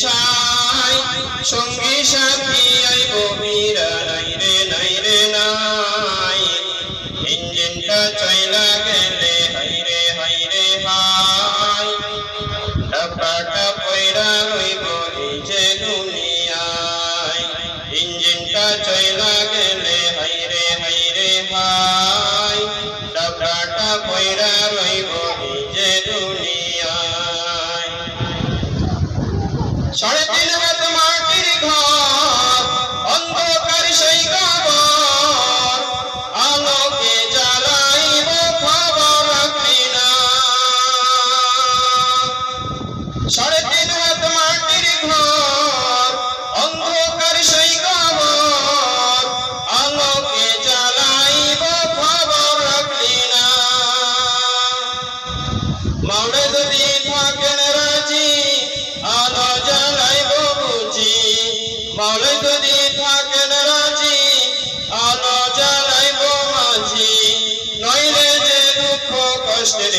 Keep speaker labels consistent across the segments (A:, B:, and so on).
A: tchau. সাড়ে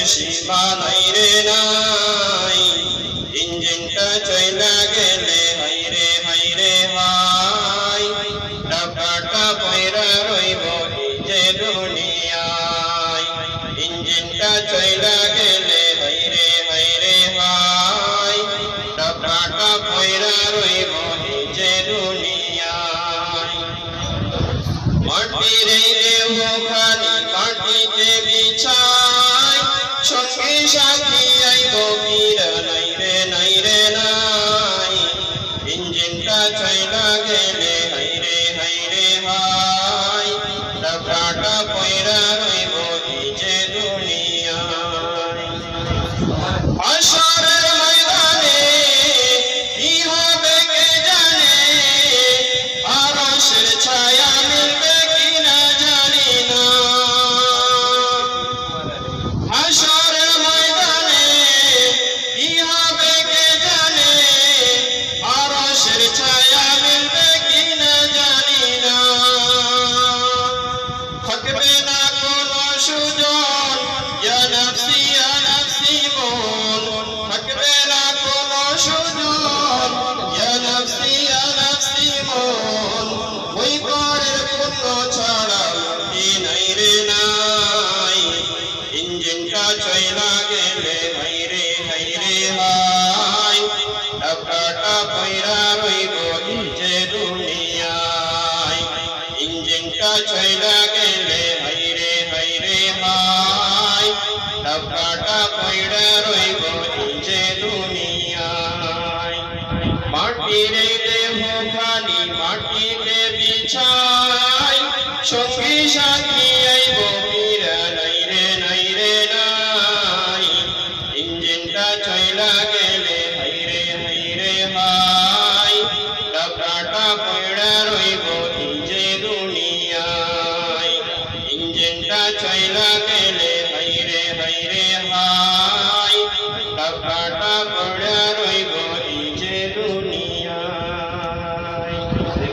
A: সীমা নাই রে নাই। ইঞ্জিনটা চইলা গেলে হাইরে হাইরে হাই ডাকাটা পয়রা রইব যে দুনিয়ায়। ইঞ্জিনটা চইলা গেলে হাইরে হাইরে হাই ডাকাটা পয়রা রইব যে দুনিয়ায়। মাটির দেহ খানি মাটিতে Hush! পুণ্য ছাড়া কি নাই রে নাই ইঞ্জিনটা চইলা গেলে হাইরে হাইরে হাই ডাকাটা পয়রা রইব যে দুনিয়ায় ইঞ্জিনটা চইলা গেলে হাইরে হাইরে হাই ডাকাটা পয়রা রইব যে দুনিয়ায় মাটির দেহ খানি মাটিতে সাথী